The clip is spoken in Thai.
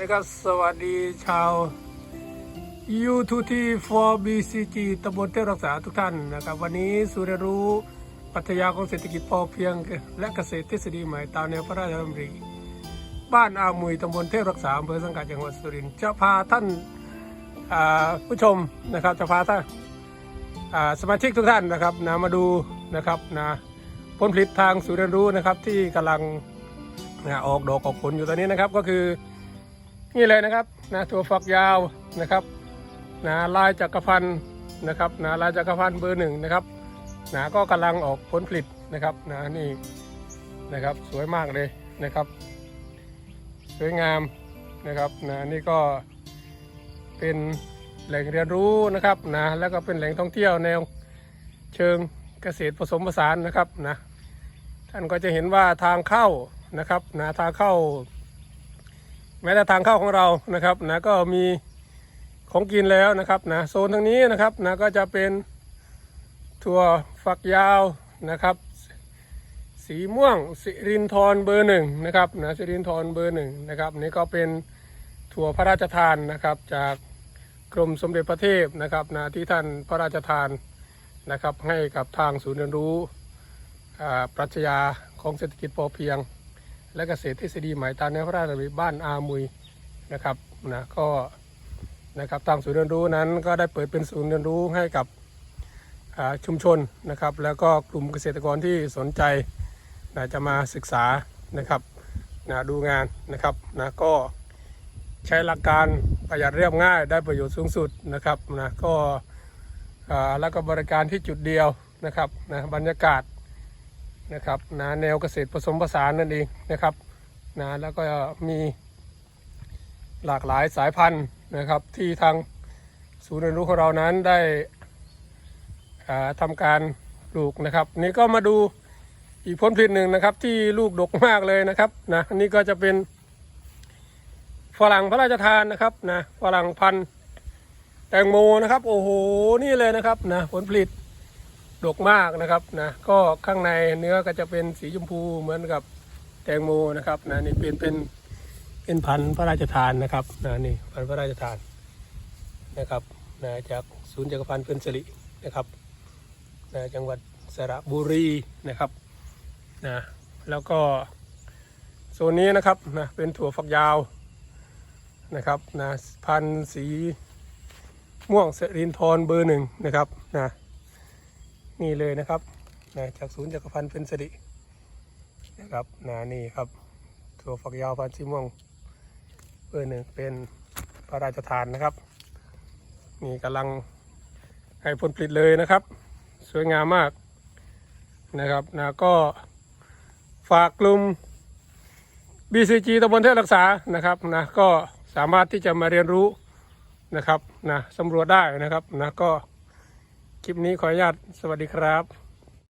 นะครับสวัสดีชาว U2T for BCG ตำบลเทพรักษาทุกท่านนะครับ วันนี้สุรรู้ปรัชญาของเศรษฐกิจพอเพียง และเกษตรทฤษฎีใหม่ตามแนวพระราชดำริ บ้านอามุยตำบลเทพรักษาอำเภอสังกัดจังหวัดสุรินทร์จะพาท่านผู้ชมนะครับจะพาท่านสมาชิกทุกท่านนะครับนะมาดูนะครับนะผลผลิตทางสุรรู้นะครับที่กำลังนะออกดอกออกผลอยู่ตอนนี้นะครับก็คือ นี่เลยนะครับนะถั่วฝักยาวนะครับนะลายจักรพันธ์นะครับนะลายจักรพันธ์เบอร์หนึ่งนะครับนะก็กำลังออกผลผลิตนะครับนะนี่นะครับสวยมากเลยนะครับ สวยงามนะครับนะนี่ก็เป็นแหล่งเรียนรู้นะครับนะแล้วก็เป็นแหล่งท่องเที่ยวแนวเชิงเกษตรผสมผสานนะครับนะท่านก็จะเห็นว่าทางเข้านะครับนะทางเข้า แม้แต่ทางเข้าของเรานะครับนะก็มีของกินแล้วนะครับนะโซนทางนี้นะครับนะก็จะเป็นถั่วฝักยาวนะครับ สีม่วงสิรินทรเบอร์หนึ่งนะครับนะสิรินทรเบอร์หนึ่งนะครับนี่ก็เป็นถั่วพระราชทานนะครับจากกรมสมเด็จพระเทพนะครับนะที่ท่านพระราชทานนะครับให้กับทางศูนย์เรียนรู้อ่าปรัชญาของเศรษฐกิจพอเพียง และเกษตรทฤษฎีใหม่ตามแนวพระราชดำริบ้านอามุยนะครับนะก็นะครับทางศูนย์เรียนรู้นั้นก็ได้เปิดเป็นศูนย์เรียนรู้ให้กับชุมชนนะครับ แล้วก็กลุ่มเกษตรกรที่สนใจนะจะมาศึกษานะครับนะดูงานนะครับนะก็ใช้หลักการประหยัดเรียบง่ายได้ประโยชน์สูงสุดนะครับนะก็แล้วก็บริการที่จุดเดียวนะครับนะบรรยากาศ นะครับนะแนวเกษตรผสมผสานนั่นเองนะครับนะแล้วก็มีหลากหลายสายพันธุ์นะครับที่ทางศูนย์เรียนรู้ของเรานั้นได้อ่าทำการปลูกนะครับ นี่ก็มาดูอีกผลผลิตหนึ่งนะครับที่ลูกดกมากเลยนะครับนะนี่ก็จะเป็นฝรั่งพระราชทานนะครับนะฝรั่งพันธุ์แตงโมนะครับ โอ้โหนี่เลยนะครับนะผลผลิต ดกมากนะครับนะก็ข้างในเนื้อก็จะเป็นสีชมพูเหมือนกับแตงโมนะครับนะนี่เป็นเป็นเป็นพันธุ์พระราชทานนะครับนะนี่พันธุ์พระราชทานนะครับนะจากศูนย์จักรพันธ์เพื่อนสิรินะครับนะจังหวัดสระบุรีนะครับนะแล้วก็โซนนี้นะครับนะเป็นถั่วฝักยาวนะครับนะพันธุ์สีม่วงเสรินทรเบอร์หนึ่งนะครับนะ นี่เลยนะครับนะจากศูนย์จักรพันธ์เป็นสิรินะครับนะนี่ครับถั่วฝักยาวพันธุ์สีม่วงเบอร์หนึ่งเป็นพระราชทานนะครับนี่กำลังให้ผลผลิตเลยนะครับ สวยงามมากนะครับนะก็ฝากกลุ่ม BCG ตำบลเทพรักษานะครับนะก็สามารถที่จะมาเรียนรู้นะครับนะสำรวจได้นะครับนะก็ คลิปนี้ขออนุญาตสวัสดีครับ